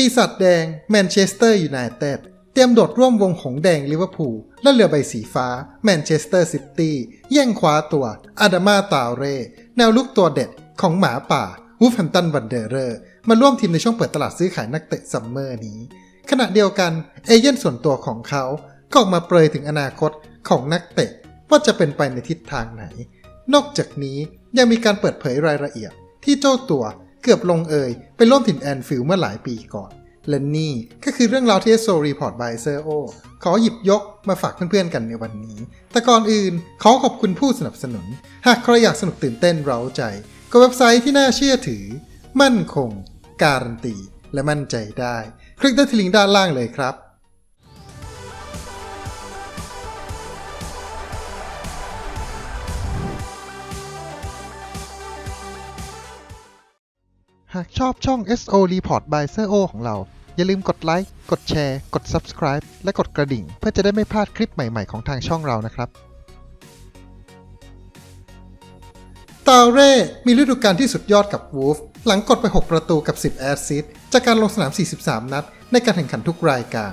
ปีศาจแดงแมนเชสเตอร์ยูไนเต็ดเตรียมโดดร่วมวงหงแดงลิเวอร์พูลและเรือใบสีฟ้าแมนเชสเตอร์ซิตี้แย่งคว้าตัวอาดามาตาเรแนวลุกตัวเด็ดของหมาป่าวูฟแฮมตันวันเดอร์เรอร์มาร่วมทีมในช่วงเปิดตลาดซื้อขายนักเตะซัมเมอร์นี้ ขณะเดียวกันเอเย่นส่วนตัวของเขาก็ออกมาเปรยถึงอนาคตของนักเตะว่าจะเป็นไปในทิศทางไหน นอกจากนี้ยังมีการเปิดเผยรายละเอียดที่เจ้าตัว เกือบลงเอยไปร่วมถิ่นแอนฟิลเมื่อหลายปีก่อน และนี่ก็คือเรื่องราวที่โซรีพอร์ตบายเซอร์โอขอหยิบยกมาฝากเพื่อนๆกันในวันนี้ แต่ก่อนอื่นขอขอบคุณผู้สนับสนุน หากใครอยากสนุกตื่นเต้นเร้าใจ ก็เว็บไซต์ที่น่าเชื่อถือ มั่นคง การันตี และมั่นใจได้ คลิกได้ที่ลิงก์ด้านล่างเลยครับ หากชอบช่อง SO Report by s e o ของเรา อย่าลืมกดไลค์ กดแชร์ กด Subscribe และกดกระดิ่ง เพื่อจะได้ไม่พลาดคลิปใหม่ๆของทางช่องเรานะครับตาเร่ มีฤดูกาลที่สุดยอดกับวูฟ หลังกดไป 6 ประตูกับ 10 แอสซิสต์จากการลงสนาม 43 นัด ในการแข่งขันทุกรายการ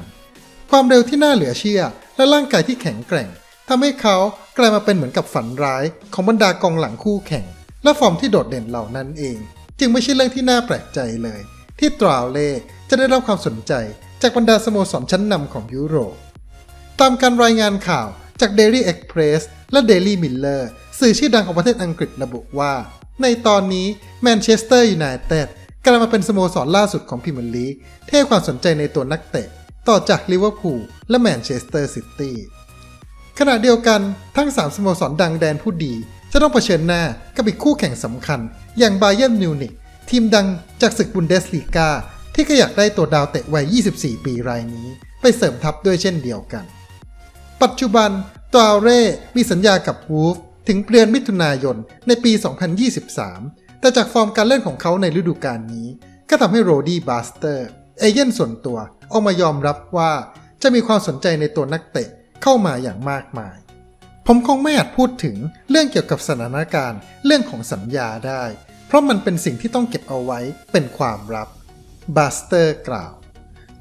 ความเร็วที่น่าเหลือเชื่อ และร่างกายที่แข็งแกร่ง ทำให้เขากลายมาเป็นเหมือนกับฝันร้ายของบรรดากองหลังคู่แข่ง และฟอร์มที่โดดเด่นเหล่านั้นเอง จึงไม่ใช่เรื่องที่น่าแปลกใจเลย ที่ตราเล่จะได้รับความสนใจจากบรรดาสโมสรชั้นนำของยุโรป ตามการรายงานข่าวจาก Daily Express และ Daily Miller สื่อชื่อดังของประเทศอังกฤษระบุว่า ในตอนนี้แมนเชสเตอร์ยูไนเต็ดกำลังมาเป็นสโมสรล่าสุดของพรีเมียร์ลีกที่ให้ความสนใจในตัวนักเตะ ต่อจากลิเวอร์พูลและแมนเชสเตอร์ซิตี้ขณะเดียวกันทั้ง 3 สโมสรดังแดนผู้ดี จะต้องเผชิญหน้ากับอีกคู่แข่งสำคัญ อย่างบาเยิร์นมิวนิกทีมดังจากศึกบุนเดสลีกาที่ก็อยากได้ตัวดาวเตะวัย 24 ปีรายนี้ ไปเสริมทัพด้วยเช่นเดียวกัน ปัจจุบันตราเร่มีสัญญากับวูฟถึงเดือนมิถุนายนในปี 2023 แต่จากฟอร์มการเล่นของเขาในฤดูกาลนี้ ก็ทำให้โรดี้บาสเตอร์ เอเย่นส่วนตัวออกมายอมรับว่าจะมีความสนใจในตัวนักเตะเข้ามาอย่างมากมาย ผมคงไม่อาจพูดถึงเรื่องเกี่ยวกับสถานการณ์ เรื่องของสัญญาได้ เพราะมันเป็นสิ่งที่ต้องเก็บเอาไว้เป็นความลับบาสเตอร์กล่าว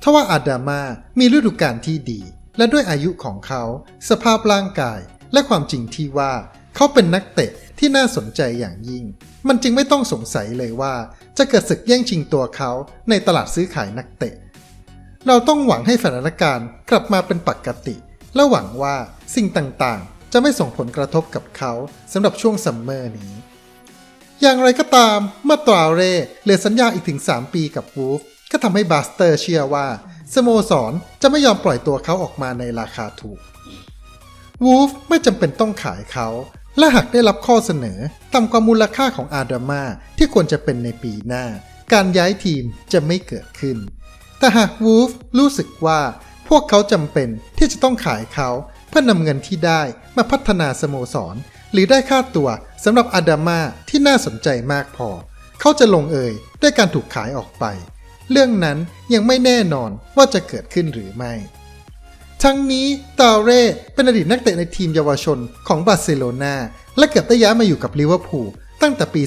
ทว่าอาดามามีฤดูกาลที่ดี และด้วยอายุของเขา สภาพร่างกาย และความจริงที่ว่า เขาเป็นนักเตะที่น่าสนใจอย่างยิ่ง มันจึงไม่ต้องสงสัยเลยว่า จะเกิดศึกแย่งชิงตัวเขาในตลาดซื้อขายนักเตะ เราต้องหวังให้สถานการณ์กลับมาเป็นปกติ และหวังว่าสิ่งต่างๆ จะไม่ส่งผลกระทบกับเขาสำหรับช่วงซัมเมอร์นี้ อย่างไรก็ตามเมื่อตราเร่เหลือสัญญาอีกถึง 3 ปีกับวูฟก็ทำให้บาสเตอร์เชื่อว่าสโมสรจะไม่ยอมปล่อยตัวเขาออกมาในราคาถูก วูฟไม่จำเป็นต้องขายเขา และหากได้รับข้อเสนอต่ำกว่ามูลค่าของอาดามาที่ควรจะเป็นในปีหน้า การย้ายทีมจะไม่เกิดขึ้น แต่หากวูฟรู้สึกว่าพวกเขาจำเป็นที่จะต้องขายเขา พื่อนำเงินที่ได้มาพัฒนาสโมสร หรือได้ค่าตัวสำหรับอาดามาที่น่าสนใจมากพอ เขาจะลงเอยด้วยการถูกขายออกไป เรื่องนั้นยังไม่แน่นอนว่าจะเกิดขึ้นหรือไม่ ทั้งนี้ตาเร่เป็นอดีตนักเตะในทีมเยาวชนของบาร์เซโลนาและเกือบได้ย้ายมาอยู่กับลิเวอร์พูลตั้งแต่ปี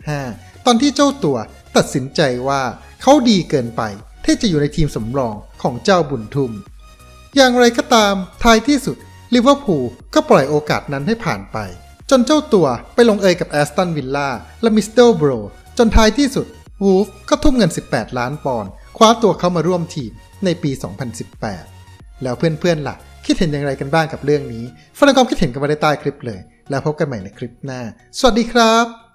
2015 ตอนที่เจ้าตัวตัดสินใจว่าเขาดีเกินไปที่จะอยู่ในทีมสำรองของเจ้าบุญทุ่ม อย่างไรก็ตามท้ายที่สุดลิเวอร์พูลก็ปล่อยโอกาสนั้นให้ผ่านไป จนเจ้าตัวไปลงเอยกับแอสตันวิลล่าและมิสเตอร์โบรจนท้ายที่สุดวูฟก็ทุ่มเงิน 18 ล้านปอนด์คว้าตัวเขามาร่วมทีมในปี 2018 แล้วเพื่อนๆล่ะ คิดเห็นอย่างไรกันบ้างกับเรื่องนี้ฝากความคิดเห็นกันมาได้ใต้คลิปเลย แล้วพบกันใหม่ในคลิปหน้า สวัสดีครับ